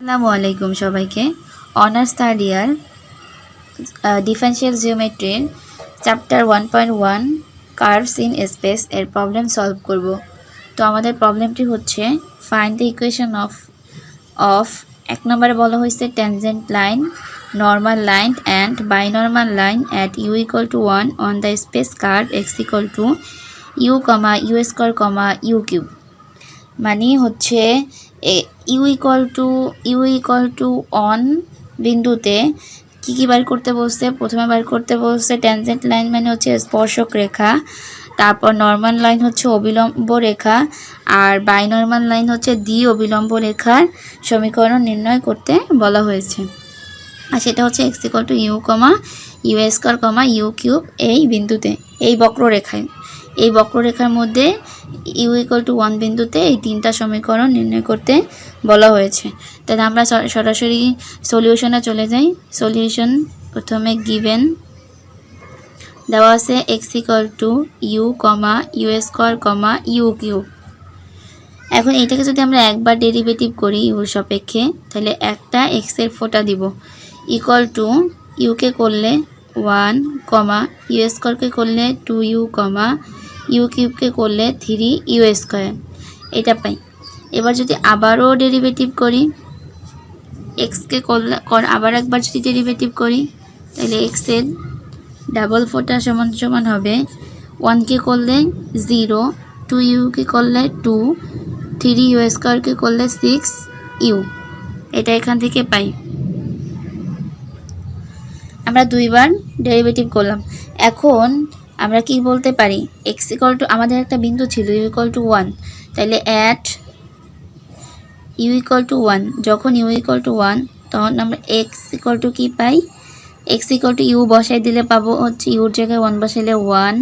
আসসালামু আলাইকুম সবাইকে। Honours third year differential জিওমেট্রির chapter one point one curves in space এর প্রবলেম সলভ করব। তো আমাদের প্রবলেমটি হচ্ছে find the equation of of এক নম্বরে বলা হয়েছে tangent line normal line and binormal line at u equal to one on the space curve x equal to u comma u square comma u cube মানে হচ্ছে u equal to u equal to on বিন্দুতে কী কী বার করতে বলছে? প্রথমে বার করতে বলছে tangent line মানে হচ্ছে স্পর্শক রেখা, তারপর নর্মাল লাইন হচ্ছে অবিলম্ব রেখা, আর বাইনর্মাল লাইন হচ্ছে দ্বি অবিলম্ব রেখার সমীকরণ নির্ণয় করতে বলা হয়েছে। আর সেটা হচ্ছে x equal to u comma u square comma u cube এই বিন্দুতে, এই বক্ররেখায়। এই বক্ররেখার মধ্যে ইউ ইকুয়াল টু ওয়ান বিন্দুতে এই তিনটা সমীকরণ নির্ণয় করতে বলা হয়েছে। তাহলে আমরা সরাসরি সলিউশনে চলে যাই। সলিউশন প্রথমে গিভেন দেওয়া আছে x equal to u comma u square comma u cube এখন এটাকে যদি আমরা একবার ডেরিভেটিভ করি ইউর সাপেক্ষে, তাহলে একটা এক্সের ফোটা দিব। ইকুয়াল টু ইউকে করলে ওয়ান কমা ইউ স্কোয়ারকে করলে টু ইউ কমা ইউ কিউবকে করলে থ্রি ইউ স্কোয়ার। এটা পাই। এবার যদি আবারও ডেরিভেটিভ করি এক্সকে করলে, কর- আবার একবার যদি ডেরিভেটিভ করি, তাহলে এক্সের ডাবল ফোটা সমান সমান হবে ওয়ানকে করলে জিরো টু ইউকে করলে টু থ্রি ইউ স্কোয়ারকে করলে সিক্স ইউ এটা এখান থেকে পাই। আমরা দুইবার ডেরিভেটিভ করলাম। এখন আমরা কি বলতে পারি? এক্স ইকল টু আমাদের একটা বিন্দু ছিল ইউ ইকল টু ওয়ান তাহলে at u equal to one যখন ইউ ইকল টু ওয়ান তখন আমরা এক্স ইকল টু কী পাই? এক্স ইকল টু ইউ বসাই দিলে পাবো হচ্ছে ইউর জায়গায় ওয়ান বসাইলে ওয়ান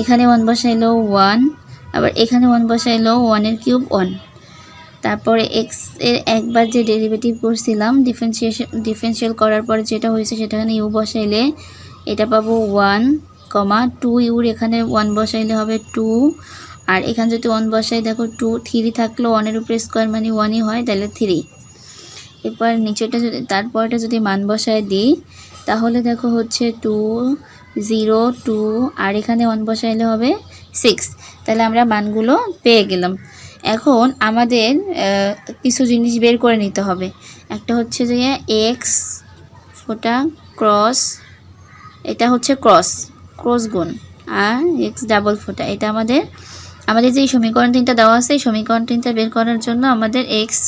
এখানে ওয়ান বসাইলেও ওয়ান আবার এখানে ওয়ান বসাইলেও ওয়ানের কিউব ওয়ান তারপরে এক্সের একবার যে ডেরিভেটিভ করছিলাম ডিফারেন্সিয়েশন ডিফারেন্সিয়াল করার পরে যেটা হয়েছে সেটা এখানে ইউ বসাইলে এটা পাবো ওয়ান কমা টু ইউর এখানে ওয়ান বসাইলে হবে টু আর এখানে যদি ওয়ান বসাই, দেখো টু থ্রি থাকলেও ওয়ানের উপরে স্কোয়ার মানে ওয়ানই হয়, তাহলে থ্রি এরপর নিচেটা যদি, তারপরটা যদি মান বসায় দিই, তাহলে দেখো হচ্ছে টু জিরো টু আর এখানে ওয়ান বসাইলে হবে সিক্স তাহলে আমরা মানগুলো পেয়ে গেলাম। এখন আমাদের কিছু জিনিস বের করে নিতে হবে। একটা হচ্ছে যে এক্স ফোটা ক্রস এটা হচ্ছে ক্রস ক্রস গুণ আর এক্স ডাবল ফোটা এটা আমাদের আমাদের যে সমীকরণ তিনটা দেওয়া আছে, এই সমীকরণ তিনটা বের করার জন্য আমাদের এক্স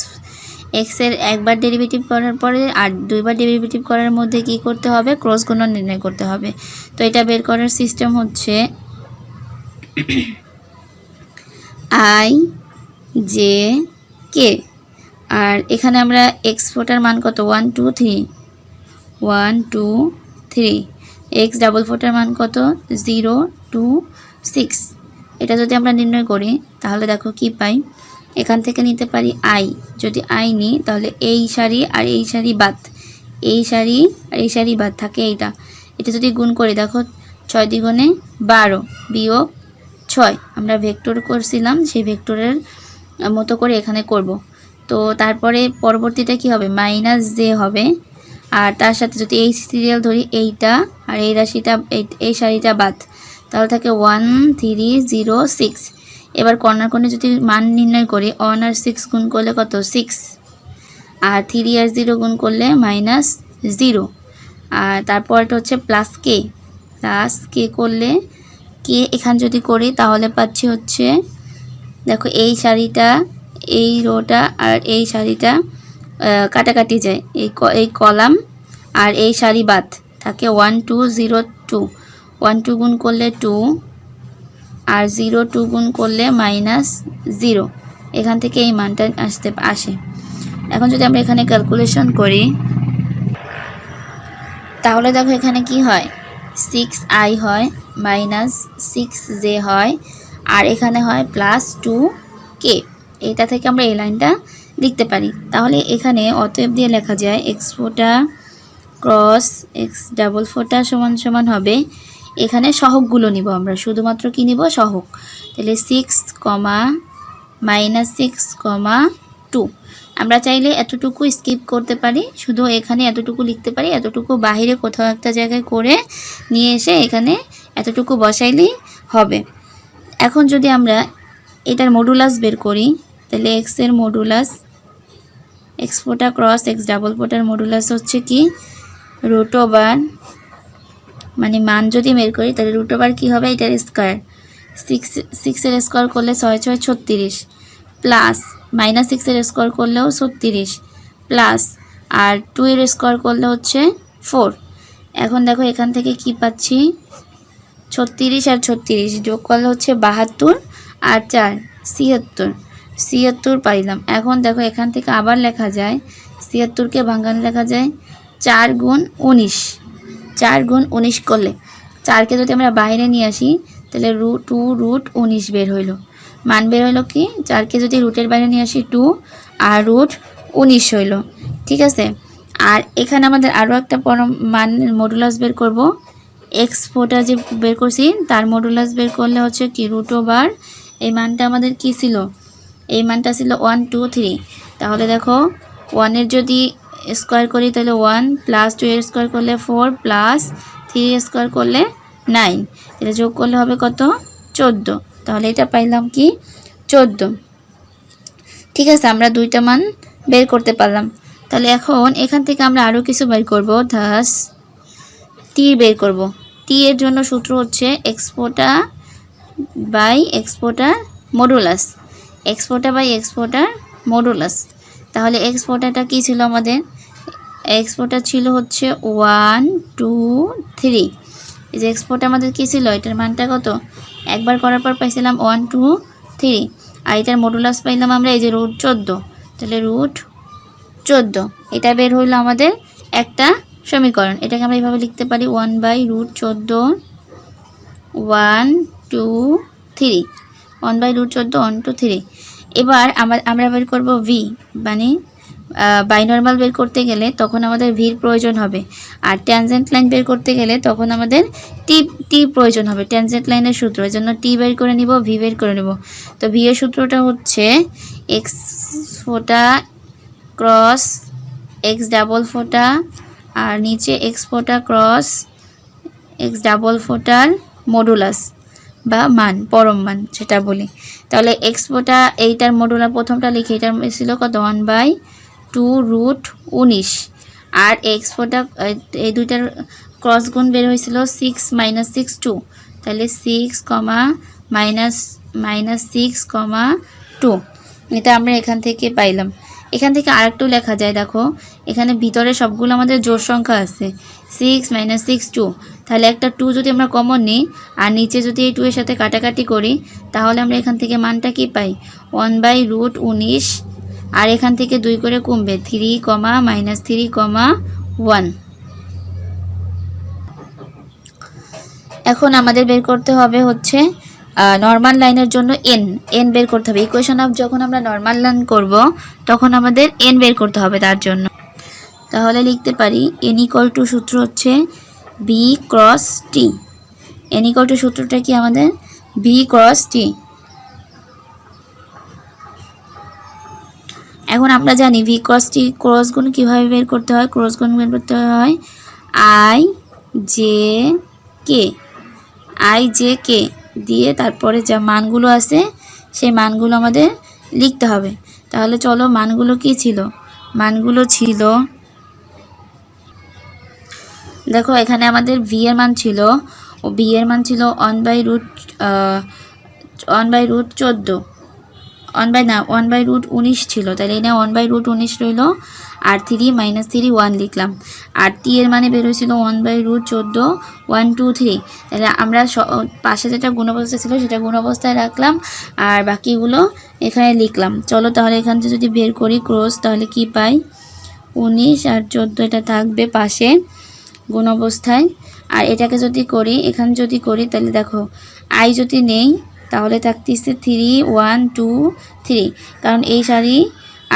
এক্সের একবার ডেরিভেটিভ করার পরে আর দুইবার ডেরিভেটিভ করার মধ্যে কি করতে হবে? ক্রস গুণন নির্ণয় করতে হবে। তো এটা বের করার সিস্টেম হচ্ছে আই জে কে। আর এখানে আমরা এক্স ফোটার মান কত? One, two, three. One, two, three. X double ফোটার মান কত? জিরো টু সিক্স এটা যদি আমরা নির্ণয় করি, তাহলে দেখো কি পাই? এখান থেকে নিতে পারি আই যদি আই নিই, তাহলে এই সারি আর এই সারি বাদ। এই সারি আর এই সারি বাদ, থাকে এইটা। এটা যদি গুণ করি, দেখো, ছয় দ্বিগুণে বারো বিয়োগ ছয়। আমরা ভেক্টর করছিলাম, সেই ভেক্টরের মতো করে এখানে করব। তো তারপরে পরবর্তীটা কি হবে? মাইনাস জে হবে। আর তার সাথে যদি এই সিরিয়াল ধরি, এইটা আর এই রাশিটা, এই- সারিটা বাদ, তাহলে থাকে ওয়ান থ্রি জিরো সিক্স এবার কর্নার কোণে যদি মান নির্ণয় করি ওয়ান আর সিক্স গুণ করলে কত? সিক্স আর থ্রি আর জিরো গুণ করলে মাইনাস জিরো আর তারপরটা হচ্ছে প্লাস কে প্লাস কে করলে কে এখান যদি করি, তাহলে পাচ্ছি হচ্ছে, দেখো এই শাড়িটা, এই রোটা আর এই শাড়িটা কাটাকাটি যায়। এই এই কলাম আর এই শাড়ি বাদ থাকে one two zero two one two গুণ করলে টু আর জিরো টু গুণ করলে মাইনাস জিরো এখান থেকে এই মানটা আসতে আসে। এখন যদি আমরা এখানে ক্যালকুলেশন করি, তাহলে দেখো এখানে কি হয়? সিক্স আই হয় মাইনাস সিক্স জে হয়, আর এখানে হয় প্লাস টু কে এটা থেকে আমরা এই লাইনটা লিখতে পারি। তাহলে এখানে অতএব দিয়ে লেখা যায় এক্স ফোটা ক্রস এক্স ডাবল ফোটা সমান সমান হবে। এখানে সহগগুলো নিব আমরা, শুধুমাত্র কি নিব? সহগ। তাহলে six comma minus six comma two আমরা চাইলে এতটুকু স্কিপ করতে পারি, শুধু এখানে এতটুকু লিখতে পারি, এতটুকু বাহিরে কোথাও একটা জায়গায় করে নিয়ে এসে এখানে এতটুকু বসাইলেই হবে। এখন যদি আমরা এটার মডুলাস বের করি, তাহলে এক্সের মডুলাস এক্স ফোটা ক্রস এক্স ডাবল ফোটার মডুলাস হচ্ছে কি? রুট ওভার মানে মান যদি বের করি, তাহলে রুট ওভার কী হবে? এটার স্কোয়ার সিক্স সিক্সের স্কোয়ার করলে ছয় ছয়, ছত্রিশ। প্লাস মাইনাস সিক্সের স্কোয়ার করলেও ছত্রিশ। প্লাস আর টু এর স্কোয়ার করলে হচ্ছে ফোর এখন দেখো এখান থেকে কি পাচ্ছি? ছত্রিশ আর ছত্রিশ যোগ করলে হচ্ছে বাহাত্তর আর চার, ছিয়াত্তর। ছিয়াত্তর পাইলাম। এখন দেখো এখান থেকে আবার লেখা যায়, ছিয়াত্তরকে ভাঙান লেখা যায় চার গুণ উনিশ। চার গুণ উনিশ করলে, চারকে যদি আমরা বাইরে নিয়ে আসি, তাহলে রু, টু রুট উনিশ বের হইল। মান বের হইল কি? চারকে যদি রুটের বাইরে নিয়ে আসি, টু, আর রুট উনিশ হইল। ঠিক আছে? আর এখানে আমাদের আরও একটা পরম মান মডুলাস বের করব। এক্স ফোটা যে বের করছি, তার মডুলাস বের করলে হচ্ছে কি, রুট ওভার, এই মানটা আমাদের কি ছিল? এই মানটা ছিল ওয়ান টু থ্রি তাহলে দেখো ওয়ানের যদি স্কোয়ার করি, তাহলে ওয়ান প্লাস টু এর স্কোয়ার করলে ফোর প্লাস থ্রি স্কোয়ার করলে নাইন এটা যোগ করলে হবে কত? চোদ্দ। তাহলে এটা পাইলাম কি? চোদ্দ। ঠিক আছে, আমরা দুইটা মান বের করতে পারলাম। তাহলে এখন এখান থেকে আমরা আরও কিছু বের করব। ধাস টি বের করব। টি এর জন্য সূত্র হচ্ছে এক্সপোর্টা বাই এক্সপোর্টার মডুলাস এক্সপোর্টার বাই এক্সপোর্টার মডুলাস তাহলে এক্সপোর্টারটা কী ছিল আমাদের? এক্সপোর্টার ছিল হচ্ছে ওয়ান টু থ্রি এই যে এক্সপোর্ট আমাদের কী ছিল? এটার মানটা কত? একবার করার পর পাইছিলাম ওয়ান টু থ্রি আর এটার মডুলাস পাইলাম আমরা এই যে রুট চোদ্দ। তাহলে রুট চোদ্দ। এটা বের হইল আমাদের একটা সমীকরণ। এটাকে আমরা এইভাবে লিখতে পারি ওয়ান বাই রুট চোদ্দ one two three one by root চোদ্দ ওয়ান টু থ্রি এবার আমরা বের করব ভি মানে বাইনর্মাল বের করতে গেলে তখন আমাদের ভির প্রয়োজন হবে। আর ট্যানজেন্ট লাইন বের করতে গেলে তখন আমাদের টি টি প্রয়োজন হবে ট্যানজেন্ট লাইনের সূত্র। এর জন্য টি বের করে নিব ভি বের করে নেব। তো ভি এর সূত্রটা হচ্ছে এক্স ফোটা ক্রস এক্স ডাবল ফোটা, আর নিচে এক্স ফোটা ক্রস এক্স ডাবল ফোটার মডুলাস বা মান, পরম মান সেটা বলি। তাহলে এক্সপোটা এইটার মডুলার প্রথমটা লিখে, এটার ছিল কত? ওয়ান বাই টু রুট উনিশ। আর এক্সপোটা এই দুইটার ক্রস গুণ বের হয়েছিল সিক্স মাইনাস সিক্স টু তাহলে six comma minus minus six comma two এটা আমরা এখান থেকে পাইলাম। এখান থেকে আরেকটু লেখা যায়, দেখো। এখানে ভিতরে সবগুলো আমাদের জোর সংখ্যা আছে। সিক্স মাইনাস সিক্স টু তাহলে একটা টু যদি আমরা কমন নিই, আর নিচে যদি এই টু এর সাথে কাটাকাটি করি, তাহলে আমরা এখান থেকে মানটা কি পাই? ওয়ান বাই রুট উনিশ, আর এখান থেকে দুই করে কমবে three comma minus three comma one এখন আমাদের বের করতে হবে হচ্ছে নর্মাল লাইনের জন্য এন এন বের করতে হবে। ইকুয়েশন অফ যখন আমরা নর্মাল লাইন করব, তখন আমাদের এন বের করতে হবে তার জন্য। তাহলে লিখতে পারি এন ইকল টু সূত্র হচ্ছে b cross t n equal to সূত্রটা কি আমাদের? বি ক্রস টি এখন আমরা জানি ভি ক্রস টি ক্রস গুণ কীভাবে বের করতে হয়? ক্রস গুণ বের করতে হয় i j k i j k দিয়ে তারপরে যা মানগুলো আছে, সেই মানগুলো আমাদের লিখতে হবে। তাহলে চলো মানগুলো কি ছিল? মানগুলো ছিল দেখো, এখানে আমাদের ভি এর মান ছিল, ও বি এর মান ছিল one by root one by root চোদ্দ। ওয়ান বাই না ওয়ান বাই রুট উনিশ ছিল, তাহলে এখানে ওয়ান বাই রুট উনিশ রইল, আর থ্রি মাইনাস থ্রি ওয়ান লিখলাম। আর টি এর মানে বেরোছিল ওয়ান বাই রুট চোদ্দ ওয়ান টু থ্রি তাহলে আমরা পাশে যেটা গুণ অবস্থা ছিল সেটা গুণ অবস্থায় রাখলাম, আর বাকিগুলো এখানে লিখলাম। চলো তাহলে এখান থেকে যদি বের করি ক্রস তাহলে কি পাই? উনিশ আর চোদ্দ, এটা থাকবে পাশে। গুণ অবস্থায় আর এটাকে যদি করি, এখানে যদি করি, তাহলে দেখো আই যদি নেই, তাহলে থাকতেছে থ্রি ওয়ান টু থ্রি কারণ এই সারি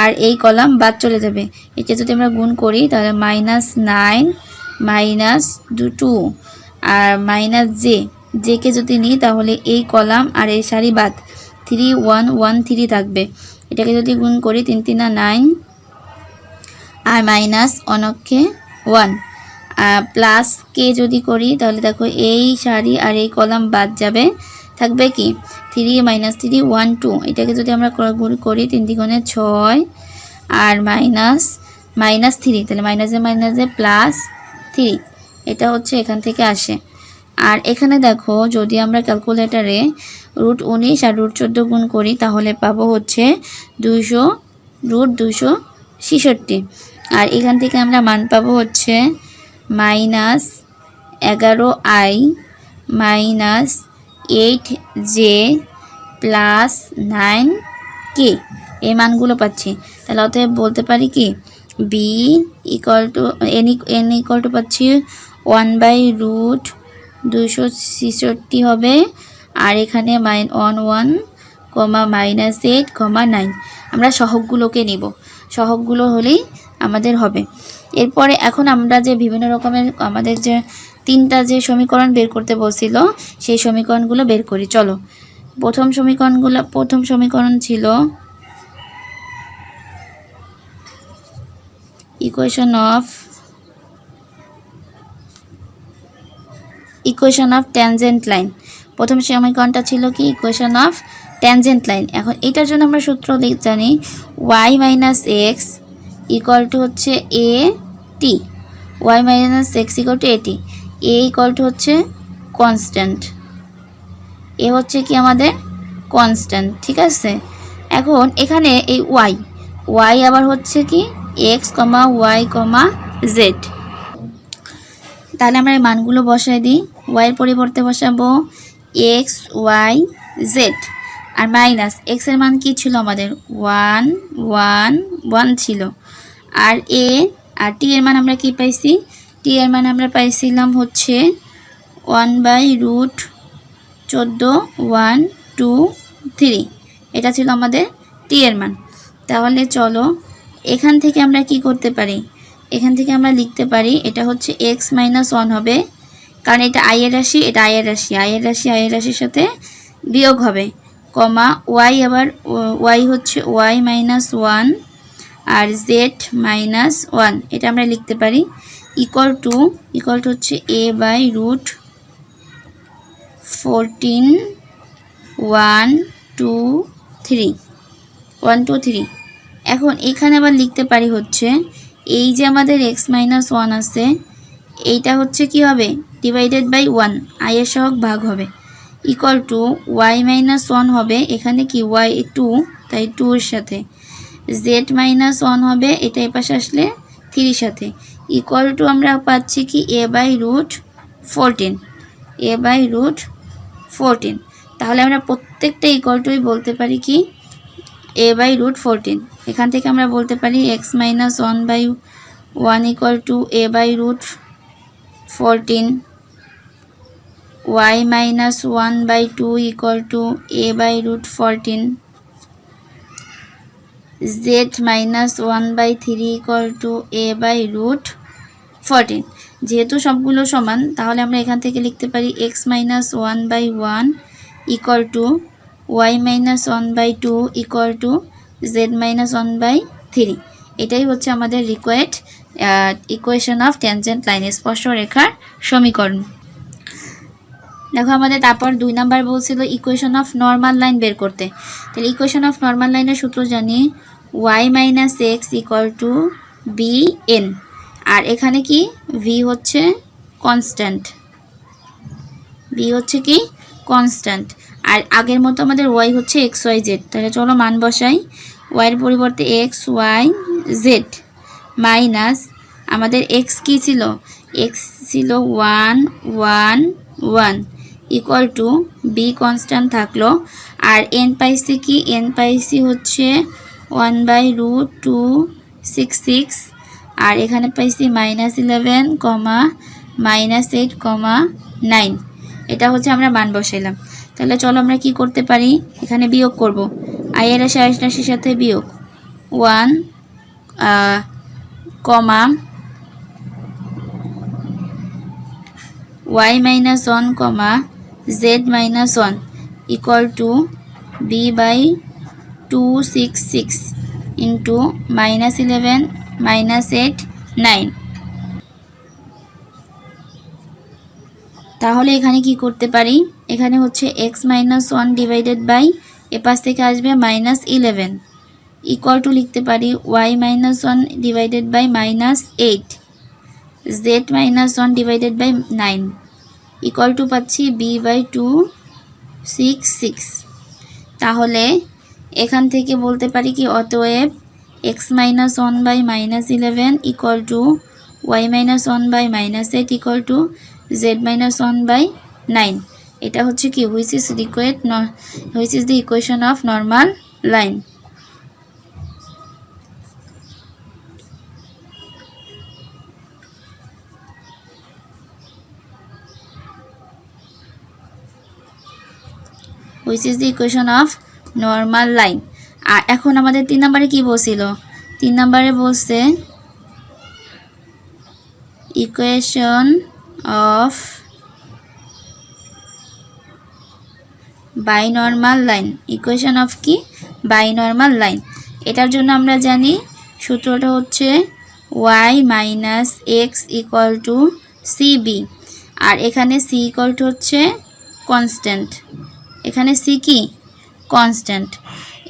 আর এই কলাম বাদ চলে যাবে। এটা যদি আমরা গুণ করি, তাহলে মাইনাস নাইন মাইনাস টু আর মাইনাস জে জেকে যদি নিই, তাহলে এই কলাম আর এই সারি বাদ থ্রি ওয়ান ওয়ান থ্রি থাকবে। এটাকে যদি গুণ করি, তিন, তিনা নাইন আর মাইনাস অনক্ষে ওয়ান প্লাস কে যদি করি, তাহলে দেখো এই সারি আর এই কলাম বাদ যাবে। থাকবে কি? Three minus three one two এটাকে যদি আমরা গুণ করি, তিন দ্বিগুণে ছয় আর মাইনাস মাইনাস থ্রি তাহলে মাইনাসে মাইনাসে প্লাস থ্রি এটা হচ্ছে এখান থেকে আসে। আর এখানে দেখো, যদি আমরা ক্যালকুলেটারে রুট উনিশ আর রুট চোদ্দ গুণ করি, তাহলে পাবো হচ্ছে দুশো রুট দুশো ছেষট্টি। আর এখান থেকে আমরা মান পাবো হচ্ছে মাইনাস এগারো i minus eight j plus nine k. এই মানগুলো পাচ্ছি। তাহলে অতএব বলতে পারি কি? B equal to n n equal to পাচ্ছি ওয়ান বাই রুট দুশো ছেষট্টি হবে। আর এখানে minus one one comma minus eight comma nine আমরা সহগগুলোকে নিব। সহগগুলো হলেই আমাদের হবে। এরপরে এখন আমরা যে বিভিন্ন রকমের আমাদের যে তিনটা যে সমীকরণ বের করতে বলছিল, সেই সমীকরণগুলো বের করি। চলো। প্রথম সমীকরণগুলো প্রথম সমীকরণ ছিল equation of equation of tangent line প্রথম সমীকরণটা ছিল কি? ইকুয়েশন অফ ট্যানজেন্ট লাইন এখন এটার জন্য আমরা সূত্র জানি y minus x equal to হচ্ছে a t y minus x equal to a t a equal to হচ্ছে কনস্ট্যান্ট এ হচ্ছে কি আমাদের কনস্ট্যান্ট ঠিক আছে? এখন এখানে এই ওয়াই ওয়াই আবার হচ্ছে কি? X comma y comma z তাহলে আমরা এই মানগুলো বসাই দিই। ওয়াইয়ের পরিবর্তে বসাবো এক্স ওয়াই জেড আর মাইনাস এক্সের মান কি ছিল আমাদের? ওয়ান ওয়ান ওয়ান ছিল। আর এ, আর টি এর মান আমরা কি পাইছি? টি এর মান আমরা পাইছিলাম হচ্ছে ওয়ান বাই রুট চোদ্দ ওয়ান টু থ্রি এটা ছিল আমাদের টি এর মান। তাহলে চলো, এখান থেকে আমরা কি করতে পারি? এখান থেকে আমরা লিখতে পারি, এটা হচ্ছে এক্স মাইনাস ওয়ান হবে, কারণ এটা আয়ের রাশি, এটা আয়ের রাশি। আয়ের রাশি আয়ের রাশির সাথে বিয়োগ হবে, কমা ওয়াই আবার ওয়াই হচ্ছে ওয়াই মাইনাস ওয়ান আর জেড মাইনাস ওয়ান এটা আমরা লিখতে পারি ইকুয়াল টু ইকুয়াল টু হচ্ছে a by root fourteen one two three one two three এখন এখানে আবার লিখতে পারি হচ্ছে, এই যে আমাদের এক্স মাইনাস ওয়ান আছে, এইটা হচ্ছে কি হবে? ডিভাইডেড বাই ওয়ান আয়ের সহগ ভাগ হবে। Equal to y minus one হবে, এখানে কি ওয়াই টু তাই টু এর সাথে। জেড মাইনাস ওয়ান হবে, এটা এ পাশে আসলে থ্রির সাথে। ইকুয়াল টু আমরা পাচ্ছি কি? A by root fourteen a by root fourteen তাহলে আমরা প্রত্যেকটা ইকুয়াল টুই বলতে পারি কি? এ বাই রুট ফোরটিন এখান থেকে আমরা বলতে পারি x minus one by one equal to a by root fourteen y minus one by two equal to a by root fourteen z minus one by three equal to a by root fourteen যেহেতু সবগুলো সমান, তাহলে আমরা এখান থেকে লিখতে পারি x minus one by one equal to y minus one by two equal to z minus one by three এটাই হচ্ছে আমাদের required equation of tangent line স্পর্শরেখার সমীকরণ। দেখো আমাদের তারপর দুই নাম্বার বলছিল ইকুয়েশন অফ নর্মাল লাইন বের করতে। তাহলে ইকুয়েশন অফ নর্মাল লাইনের সূত্র জানি y minus x equal to b n আর এখানে কি? ভি হচ্ছে কনস্ট্যান্ট বি হচ্ছে কি? কনস্ট্যান্ট আর আগের মতো আমাদের ওয়াই হচ্ছে এক্স ওয়াই জেড তাহলে চলো মান বসাই। ওয়াইয়ের পরিবর্তে এক্স ওয়াই জেড মাইনাস আমাদের এক্স কি ছিল? এক্স ছিল one one one equal to b constant থাকল। আর এন পাইসি কি? এন পাইসি হচ্ছে one by root two six six. আর এখানে পাইছি minus eleven comma minus eight comma nine. এটা হচ্ছে আমরা মান বসাইলাম। তাহলে চলো আমরা কি করতে পারি? এখানে বিয়োগ করব। আয়ের রাশি আয়ের রাশির সাথে বিয়োগ। One comma y minus one comma z minus one equal to b by two six six into minus eleven minus eight nine তাহলে এখানে কি করতে পারি? এখানে হচ্ছে x minus one divided by এপাশ থেকে আসবে মাইনাস ইলেভেন ইকুয়াল টু লিখতে পারি y minus one divided by minus eight z minus one divided by nine equal to পাচ্ছি b by two six six তাহলে এখান থেকে বলতে পারি কি অতএব x minus one by minus eleven equal to y minus one by minus eight equal to z minus one by nine এটা হচ্ছে কি which is required which is the equation of normal line which is the equation of normal line আর এখন আমাদের তিন নম্বরে কি বলছিল? তিন নম্বরে বলছে equation of binormal line equation of কি? বাইনর্মাল লাইন এটার জন্য আমরা জানি সূত্রটা হচ্ছে Y minus X equal to C B আর এখানে সি ইকুয়াল টু হচ্ছে কনস্ট্যান্ট এখানে সি কি? কনস্ট্যান্ট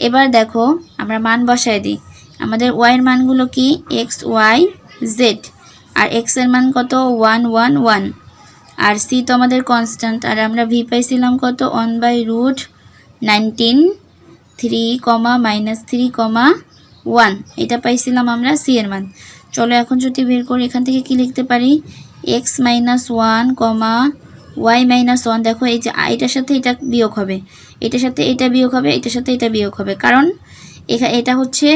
এবার দেখো, আমরা মান বসায় দিই। আমাদের ওয়াইয়ের মানগুলো কি? এক্স ওয়াই জেড আর এক্সের মান কত? ওয়ান ওয়ান ওয়ান আর সি তো আমাদের কনস্ট্যান্ট আর আমরা ভি পাইছিলাম কত? One by root nineteen three comma minus three comma one এটা পাইছিলাম আমরা সি এর মান। চলো এখন যদি বের করি, এখান থেকে কি লিখতে পারি? X minus one comma y minus one দেখো, এই যে, এটার সাথে এটা বিয়োগ হবে। এটার সাথে এটা বিয়োগ হবে, এটার সাথে এটা বিয়োগ হবে। কারণ এটা হচ্ছে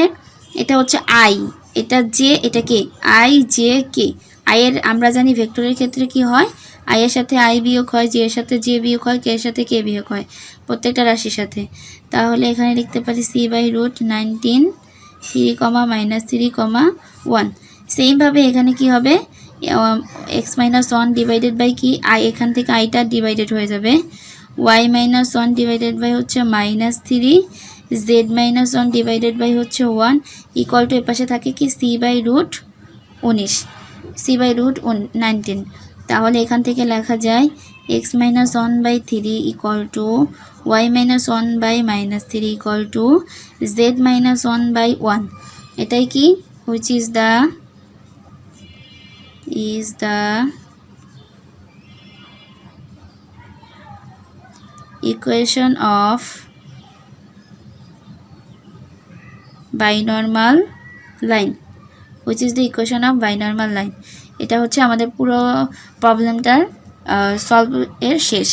এটা হচ্ছে আই এটা জে এটা কে আই জে কে আইয়ের আমরা জানি ভেক্টরের ক্ষেত্রে কি হয়? আইয়ের সাথে আই বিয়োগ হয় জে এর সাথে জে বিয়োগ হয় কে এর সাথে কে বিয়োগ হয়, প্রত্যেকটা রাশির সাথে। তাহলে এখানে লিখতে পারি c by root nineteen three comma minus three comma one সেইমভাবে এখানে কি হবে? X minus one divided by কি? আই এখান থেকে আইটা ডিভাইডেড হয়ে যাবে। Y minus one divided by হচ্ছে minus three z minus one divided by হচ্ছে ওয়ান ইকুয়াল টু এপাশে থাকে কি? সি বাই রুট উনিশ। সি বাই রুট নাইনটিন তাহলে এখান থেকে লেখা যায় x minus one by three equal to y minus one by minus three equal to z minus one by one এটাই কি? Which is the is the equation of binormal line which is the equation of binormal line এটা হচ্ছে আমাদের পুরো প্রবলেমটার solve এর শেষ